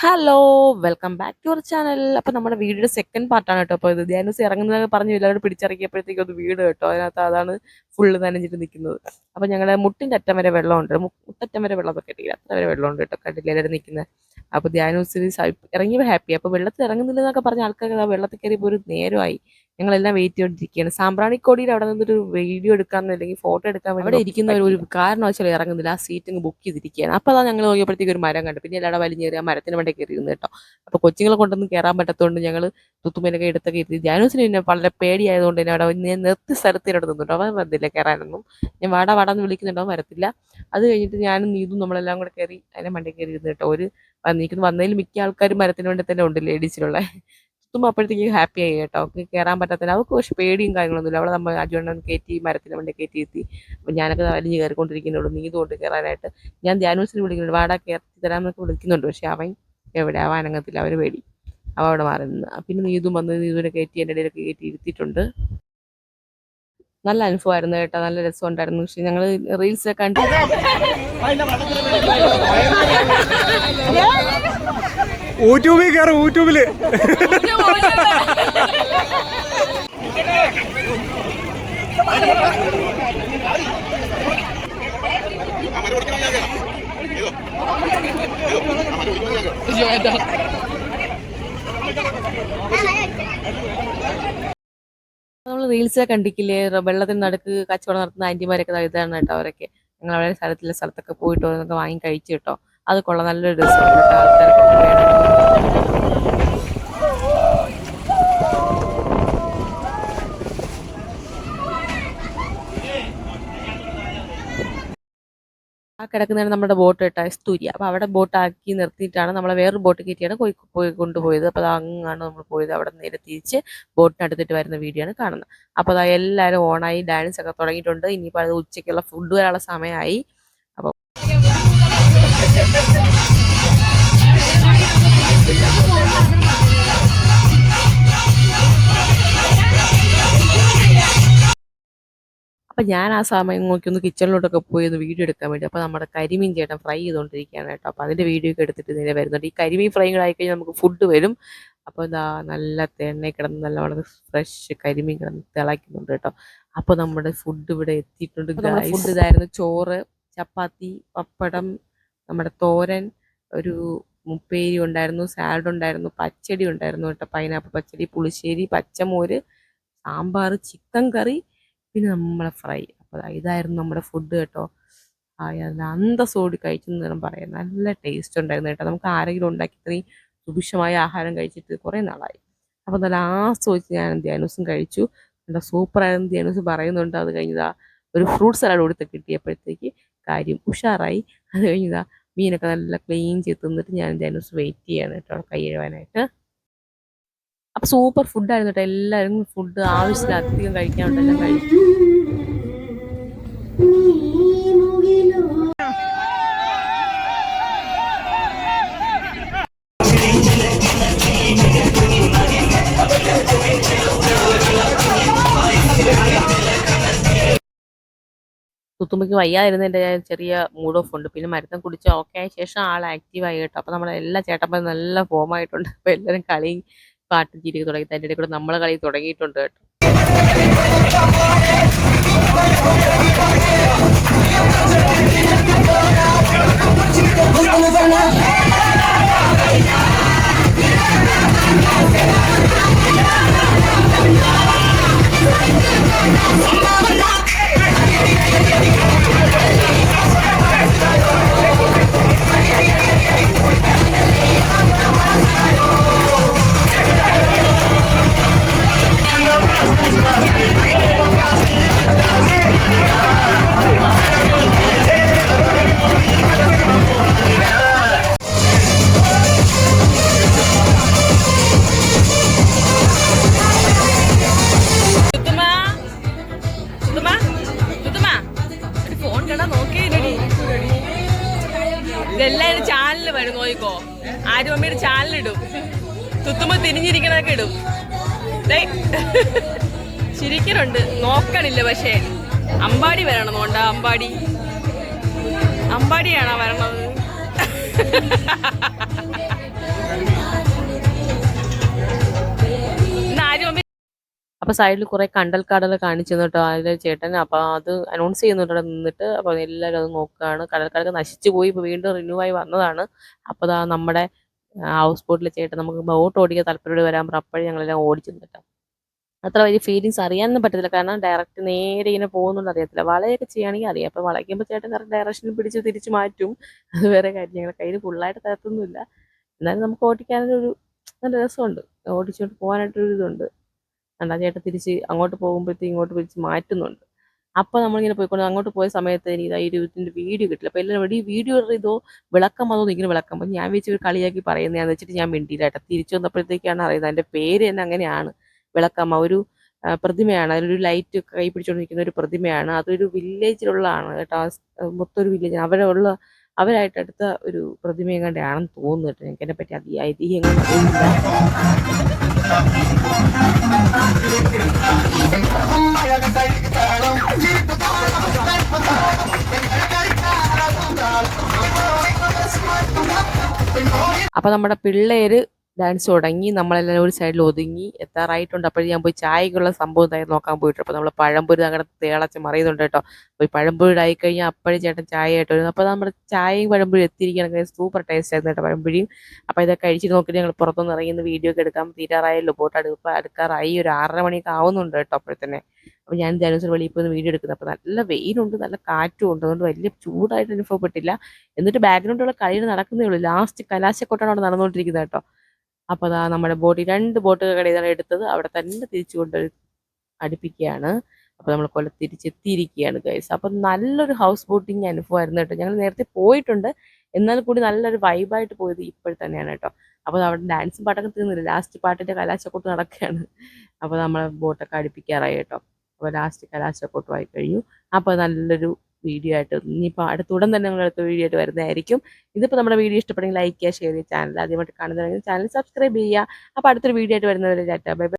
Hello welcome back to our channel അപ്പോൾ നമ്മുടെ വീഡിയോയുടെ സെക്കൻഡ് പാർട്ടാണ് കേട്ടോ. അപ്പോൾ ഇത് ധ്യാനസ് ഇറങ്ങുന്നതെന്ന് പറഞ്ഞു എല്ലാവരും പിടിച്ചിറക്കിയപ്പോഴത്തേക്കും അത് വീട് കേട്ടോ. അതിനകത്ത് അതാണ് ഫുള്ള് നനഞ്ഞിട്ട് നിൽക്കുന്നത് അപ്പോൾ ഞങ്ങളുടെ മുട്ടിന്റെ അറ്റം വരെ വെള്ളമുണ്ട്. മുട്ടറ്റം വരെ വെള്ളമൊക്കെ കിട്ടിയില്ല അത്ര വരെ വെള്ളമുണ്ട് കേട്ടോ. കണ്ടില്ല എല്ലാവരും നിൽക്കുന്നത് അപ്പൊ ധ്യാനൂസിന് ഇറങ്ങിയപ്പോൾ ഹാപ്പി അപ്പൊ വെള്ളത്തിൽ ഇറങ്ങുന്നില്ല എന്നൊക്കെ പറഞ്ഞ ആൾക്കാർ ആ വെള്ളത്തിൽ കയറിയപ്പോൾ ഒരു നേരമായി. ഞങ്ങളെല്ലാം വെയിറ്റ് ചെയ്തോണ്ടിരിക്കുകയാണ് സാമ്പ്രാണിക്കോടിയിൽ അവിടെ നിന്നൊരു വീഡിയോ എടുക്കാൻ അല്ലെങ്കിൽ ഫോട്ടോ എടുക്കാൻ വേണ്ടി അവിടെ ഇരിക്കുന്ന ഒരു കാരണം കാരണവശാലും ഇറങ്ങുന്നില്ല. ആ സീറ്റ് ബുക്ക് ചെയ്തിരിക്കുകയാണ്. അപ്പോൾ അതാ ഞങ്ങൾ നോക്കിയപ്പോഴത്തേക്ക് ഒരു മരം കണ്ടു. പിന്നെ എല്ലാവരും വലിഞ്ഞേറി ആ മരത്തിന് വേണ്ടി കയറി ഇരുന്നു കേട്ടോ. അപ്പോൾ കൊച്ചുങ്ങളെ കൊണ്ടൊന്നും കയറാൻ പറ്റാത്തതുകൊണ്ട് ഞങ്ങൾ തുത്തുമേലൊക്കെ എടുത്തൊക്കെ ഇരുത്തി ജാനൂസിന് പിന്നെ വളരെ പേടിയായതുകൊണ്ട് തന്നെ അവിടെ ഞാൻ നിർത്തി സ്ഥലത്തിനോട് നിന്നിട്ടോ അവൻ വന്നില്ല കയറാനൊന്നും. ഞാൻ വാടാ വാടാന്ന് വിളിക്കുന്നുണ്ടോ. വരത്തില്ല. അത് കഴിഞ്ഞിട്ട് ഞാനും നീതും നമ്മളെല്ലാം കൂടെ കയറി അതിനെ മണ്ടി കയറി ഇരുന്ന് കേട്ടോ. ഒരു വന്നിരിക്കുന്നു വന്നതിൽ മിക്ക ആൾക്കാരും മരത്തിന് വേണ്ടി തന്നെ ഉണ്ട് ലേഡീസിലുള്ള. തുമ്പ അപ്പോഴത്തേക്ക് ഹാപ്പി ആയി കേട്ടോ. അവൾക്ക് കയറാൻ പറ്റാത്തതിന് അവൾക്ക് പക്ഷെ പേടിയും കാര്യങ്ങളൊന്നുമില്ല. അവളെ നമ്മൾ അജുവണ്ണൻ കയറ്റി മരത്തിന് വേണ്ടി കയറ്റി എത്തി അപ്പം ഞാനൊക്കെ വലിഞ്ഞ് കയറിക്കൊണ്ടിരിക്കുന്നുള്ളൂ. നീ തോട്ട് കയറാനായിട്ട് ഞാൻ ധ്യാനുസിനെ വിളിക്കുന്നുണ്ട്. വാടാ കയറ്റി തരാമെന്നൊക്കെ വിളിക്കുന്നുണ്ട്. പക്ഷെ അവൻ എവിടെ? അവൻ അനങ്ങത്തില്ല. അവന് പേടി. അവ അവിടെ മാറി നിന്ന്. പിന്നെ നീതും വന്ന് നീതുവിനെ കയറ്റി എന്റെ ഇടയിലൊക്കെ കയറ്റി ഇരുത്തിയിട്ടുണ്ട്. നല്ല അനുഭവമായിരുന്നു കേട്ടോ. നല്ല രസമുണ്ടായിരുന്നു. പക്ഷെ ഞങ്ങൾ റീൽസ് കണ്ട് യൂട്യൂബിൽ കയറും യൂട്യൂബിൽ. നമ്മൾ റീൽസൊക്കെ കണ്ടിക്കില്ലേ? വെള്ളത്തിന് നടുക്ക് കച്ചവടം നടത്തുന്ന ആന്റിമാരൊക്കെ എഴുതാണ് കേട്ടോ അവരൊക്കെ. ഞങ്ങൾ അവരുടെ സ്ഥലത്തിലെ സ്ഥലത്തൊക്കെ പോയിട്ട് ഓരോന്നൊക്കെ വാങ്ങി കഴിച്ചു കേട്ടോ. അത് കൊള്ളാം നല്ലൊരു രസമാണ് ആൾക്കാരൊക്കെ. ആ കിടക്കുന്നതാണ് നമ്മുടെ ബോട്ട് കേട്ടോ എസ്തൂരി അപ്പോൾ അവിടെ ബോട്ട് ആക്കി നിർത്തിയിട്ടാണ് നമ്മളെ വേറൊരു ബോട്ട് കയറ്റിയാണ് പോയി പോയി കൊണ്ടുപോയത്. അപ്പോൾ അത് അങ്ങാണ് നമ്മൾ പോയത്. അവിടെ നേരെ തിരിച്ച് ബോട്ടിനടുത്തിട്ട് വരുന്ന വീഡിയോ ആണ് കാണുന്നത്. അപ്പോൾ അതാ എല്ലാവരും ഓണായി ഡാൻസ് ഒക്കെ തുടങ്ങിയിട്ടുണ്ട്. ഇനിയിപ്പോൾ അത് ഉച്ചയ്ക്കുള്ള ഫുഡ് വരാനുള്ള സമയമായി. അപ്പോൾ അപ്പൊ ഞാൻ ആ സമയം നോക്കി ഒന്ന് കിച്ചണിലോട്ടൊക്കെ പോയി ഒന്ന് വീഡിയോ എടുക്കാൻ വേണ്ടി. അപ്പൊ നമ്മുടെ കരിമീൻ ചേട്ടൻ ഫ്രൈ ചെയ്തുകൊണ്ടിരിക്കുകയാണ് കേട്ടോ. അപ്പൊ അതിന്റെ വീഡിയോ ഒക്കെ എടുത്തിട്ട് ഇതിനെ വരുന്നുണ്ട്. ഈ കരിമീൻ ഫ്രൈ കൂടെ ആയിക്കഴിഞ്ഞാൽ നമുക്ക് ഫുഡ് വരും. അപ്പൊ ഇതാ നല്ല തെണ്ണ കിടന്ന് നല്ല വളരെ ഫ്രഷ് കരിമീൻ കിടന്ന് തിളയ്ക്കുന്നുണ്ട് കേട്ടോ. അപ്പൊ നമ്മുടെ ഫുഡ് ഇവിടെ എത്തിയിട്ടുണ്ട് ഫുഡ് ഇതായിരുന്നു ചോറ് ചപ്പാത്തി പപ്പടം നമ്മുടെ തോരൻ ഒരു മുപ്പേരി ഉണ്ടായിരുന്നു സാലഡ് ഉണ്ടായിരുന്നു പച്ചടി ഉണ്ടായിരുന്നു കേട്ടോ. പൈനാപ്പിൾ പച്ചടി പുളിശ്ശേരി പച്ചമോര് സാമ്പാർ ചിക്കൻ കറി പിന്നെ നമ്മളെ ഫ്രൈ അപ്പോൾ ഇതായിരുന്നു നമ്മുടെ ഫുഡ് കേട്ടോ. അതിൽ അന്തസ്സോടി കഴിച്ചെന്ന് വേണം പറയാം. നല്ല ടേസ്റ്റ് ഉണ്ടായിരുന്നു കേട്ടോ. നമുക്ക് ആരെങ്കിലും ഉണ്ടാക്കി ഇത്രയും സുഭിക്ഷമായ ആഹാരം കഴിച്ചിട്ട് കുറേ നാളായി. അപ്പോൾ നല്ല ആസ്വദിച്ച് ഞാൻ ധ്യാനൂസും കഴിച്ചു. നല്ല സൂപ്പറായിരുന്നു ധ്യാനൂസ് പറയുന്നുണ്ട്. അത് കഴിഞ്ഞതാ ഒരു ഫ്രൂട്ട് സലാഡ് കൊടുത്ത് കിട്ടിയപ്പോഴത്തേക്ക് കാര്യം ഉഷാറായി. അത് കഴിഞ്ഞതാ മീനൊക്കെ നല്ല ക്ലീൻ ചെയ്ത് തിന്നിട്ട് ഞാൻ ധ്യാനൂസ് വെയിറ്റ് ചെയ്യാണ് കേട്ടോ. കൈ കഴുകാനായിട്ട്. അപ്പൊ സൂപ്പർ ഫുഡായിരുന്നു കേട്ടോ എല്ലാവരും ഫുഡ് ആവശ്യത്തിലധികം കഴിക്കാനുണ്ടെല്ലാം. കഴിച്ചു തുത്തുമ്പയ്ക്ക് വയ്യാതിരുന്നതിന്റെ ചെറിയ മൂഡ് ഓഫ് ഉണ്ട്. പിന്നെ മരുന്ന് കുടിച്ച് ഓക്കെ ശേഷം ആൾ ആക്റ്റീവ് ആയി കേട്ടോ. അപ്പോൾ നമ്മളെല്ലാ ചേട്ടപ്പം നല്ല ഫോമായിട്ടുണ്ട് അപ്പോൾ എല്ലാവരും കളിയും പാട്ടും ചിരിയൊക്കെ തുടങ്ങി അതിന്റെ കൂടെ നമ്മളെ കളി തുടങ്ങിയിട്ടുണ്ട് കേട്ടോ. ഇതെല്ലാരും ചാനലിൽ വരും നോയിക്കോ ആരും അമ്മയുടെ ചാനലിടും തുത്തുമ്പോ തിരിഞ്ഞിരിക്കണതൊക്കെ ഇടും. ചിരിക്കലുണ്ട് നോക്കണില്ല പക്ഷേ അമ്പാടി വരണം നോണ്ട അമ്പാടി അമ്പാടിയാണോ വരണത് അപ്പോൾ സൈഡിൽ കുറേ കണ്ടൽക്കാടൽ കാണിച്ചു തന്നിട്ടോ അതിൽ ചേട്ടൻ അപ്പോൾ അത് അനൗൺസ് ചെയ്യുന്നുണ്ട് നിന്നിട്ട് അപ്പോൾ എല്ലാവരും അത് നോക്കുകയാണ് കടൽക്കാടൊക്കെ നശിച്ചു പോയി വീണ്ടും റിന്യൂ ആയി വന്നതാണ് അപ്പോൾ നമ്മുടെ ഹൗസ് ബോട്ടിലെ ചേട്ടൻ നമുക്ക് ബോട്ട് ഓടിക്കാൻ താല്പര്യം വരാൻ അപ്പോഴേ ഞങ്ങളെല്ലാം ഓടിച്ചു കേട്ടോ അത്ര വലിയ ഫീലിങ്സ് അറിയാനൊന്നും പറ്റത്തില്ല. കാരണം ഡയറക്റ്റ് നേരെ ഇങ്ങനെ പോകുന്നുണ്ട് അറിയത്തില്ല. വളയൊക്കെ ചെയ്യുകയാണെങ്കിൽ അറിയാം. അപ്പോൾ വളയ്ക്കുമ്പോൾ ചേട്ടൻ കറക്റ്റ് ഡയറക്ഷനിൽ പിടിച്ച് തിരിച്ച് മാറ്റും. അത് വേറെ കാര്യം. ഞങ്ങളുടെ കയ്യിൽ ഫുള്ളായിട്ട് തരത്തൊന്നുമില്ല. എന്നാലും നമുക്ക് ഓടിക്കാനൊരു നല്ല രസമുണ്ട്. ഓടിച്ചുകൊണ്ട് പോകാനായിട്ടൊരു ഇതുണ്ട്. രണ്ടാം ചേട്ടൻ തിരിച്ച് അങ്ങോട്ട് പോകുമ്പോഴത്തേക്ക് ഇങ്ങോട്ട് പിടിച്ച് മാറ്റുന്നുണ്ട്. അപ്പോൾ നമ്മളിങ്ങനെ പോയിക്കൊണ്ട് അങ്ങോട്ട് പോയ സമയത്ത് എനിക്ക് ഇതാ ഈ ഇരുപത്തിന്റെ വീഡിയോ കിട്ടില്ല. അപ്പോൾ എല്ലാവരും ഈ വീഡിയോ ഇതോ? വിളക്കം വന്നോ ഇങ്ങനെ വിളക്കം. ഞാൻ വെച്ച് ഒരു കളിയാക്കി പറയുന്നതാന്ന് വെച്ചിട്ട് ഞാൻ മിണ്ടിയില്ല. കേട്ടോ തിരിച്ചു വന്നപ്പോഴത്തേക്കാണ് അറിയുന്നത്. എന്റെ പേര് തന്നെ അങ്ങനെയാണ്. വിളക്കമ്മ ഒരു പ്രതിമയാണ്. അതിലൊരു ലൈറ്റ് കൈ പിടിച്ചുകൊണ്ടിരിക്കുന്ന ഒരു പ്രതിമയാണ്. അതൊരു വില്ലേജിലുള്ളതാണ് കേട്ടോ. മൊത്തം ഒരു വില്ലേജ് അവിടെ ഉള്ള അവരായിട്ട് അടുത്ത ഒരു പ്രതിമയും കണ്ടാണെന്ന് തോന്നുന്നു കേട്ടോ. എനിക്ക് എന്നെ പറ്റി അധികം ഐതിഹ്യങ്ങൾ അപ്പൊ നമ്മുടെ പിള്ളേര് ഡാൻസ് തുടങ്ങി നമ്മളെല്ലാം ഒരു സൈഡിൽ ഒതുങ്ങി എത്താറായിട്ടുണ്ട്. അപ്പോൾ ഞാൻ പോയി ചായക്കുള്ള സംഭവം എന്തായാലും നോക്കാൻ പോയിട്ട് അപ്പോൾ നമ്മൾ പഴംപൊരി അങ്ങനെ തേളച്ച് മറിയുന്നുണ്ട് കേട്ടോ. അപ്പോൾ ഈ പഴംപൊരി ആയി കഴിഞ്ഞാൽ അപ്പോഴും ചേട്ടൻ ചായ ആയിട്ട് വരും അപ്പോൾ നമ്മുടെ ചായയും പഴംപൊരി എത്തിയിരിക്കുകയാണെങ്കിൽ സൂപ്പർ ടേസ്റ്റ് ആയിരുന്നു കേട്ടോ പഴംപൊരിയും. അപ്പോൾ ഇതൊക്കെ കഴിച്ചിട്ട് നോക്കിയിട്ട് ഞങ്ങൾ പുറത്തുനിന്ന് ഇറങ്ങി വീഡിയോ ഒക്കെ എടുക്കാൻ തീരാറായല്ലോ. ബോട്ട് അടുപ്പ് അടുക്കാറായി ഒരു ആറര മണിയൊക്കെ ആവുന്നുണ്ട് കേട്ടോ അപ്പോഴത്തന്നെ അപ്പോൾ ഞാൻ ജാനുസർ വെളിയിൽ പോയി വീഡിയോ എടുക്കുന്നത് അപ്പോൾ നല്ല വെയിലുണ്ട് നല്ല കാറ്റും ഉണ്ട്. അതുകൊണ്ട് വലിയ ചൂടായിട്ട് അനുഭവപ്പെട്ടില്ല. എന്നിട്ട് ബാക്ക്ഗ്രൗണ്ടുള്ള കളിയിൽ നടക്കുന്നേ ഉള്ളൂ. ലാസ്റ്റ് കലാശക്കൊട്ടാണ് അവിടെ നടന്നുകൊണ്ടിരിക്കുന്നത് കേട്ടോ. അപ്പോൾ അതാ നമ്മുടെ ബോട്ട് രണ്ട് ബോട്ട് കടയിലാണ് എടുത്തത്. അവിടെ തന്നെ തിരിച്ചു കൊണ്ട് അടുപ്പിക്കുകയാണ്. അപ്പോൾ നമ്മൾ കൊല്ലം തിരിച്ചെത്തിയിരിക്കുകയാണ് ഗൈസ് അപ്പം നല്ലൊരു ഹൗസ് ബോട്ടിങ് അനുഭവമായിരുന്നു കേട്ടോ. ഞങ്ങൾ നേരത്തെ പോയിട്ടുണ്ട്. എന്നാൽ കൂടി നല്ലൊരു വൈബായിട്ട് പോയത് ഇപ്പോഴും തന്നെയാണ് കേട്ടോ. അപ്പോൾ അവിടെ ഡാൻസും പാട്ടൊക്കെ തീർന്നില്ല? ലാസ്റ്റ് പാട്ടിന്റെ കലാശക്കൊട്ട് നടക്കുകയാണ്. അപ്പോൾ നമ്മളെ ബോട്ടൊക്കെ അടുപ്പിക്കാറായി കേട്ടോ. അപ്പോൾ ലാസ്റ്റ് കലാശക്കൊട്ടുമായി കഴിഞ്ഞു അപ്പോൾ നല്ലൊരു വീഡിയോ ആയിട്ട് ഇനിയിപ്പോൾ അടുത്തുടൻ തന്നെ നിങ്ങൾ അടുത്ത വീഡിയോ ആയിട്ട് വരുന്നതായിരിക്കും. ഇതിപ്പോൾ നമ്മുടെ വീഡിയോ ഇഷ്ടപ്പെടുമെങ്കിൽ ലൈക്ക് ചെയ്യുക ഷെയർ ചെയ്യുക ചാനൽ ആദ്യമായിട്ട് കാണുന്നതെങ്കിൽ ചാനൽ സബ്സ്ക്രൈബ് ചെയ്യുക. അപ്പോൾ അടുത്തൊരു വീഡിയോ ആയിട്ട് വരുന്നവരെ ചാറ്റ ബൈ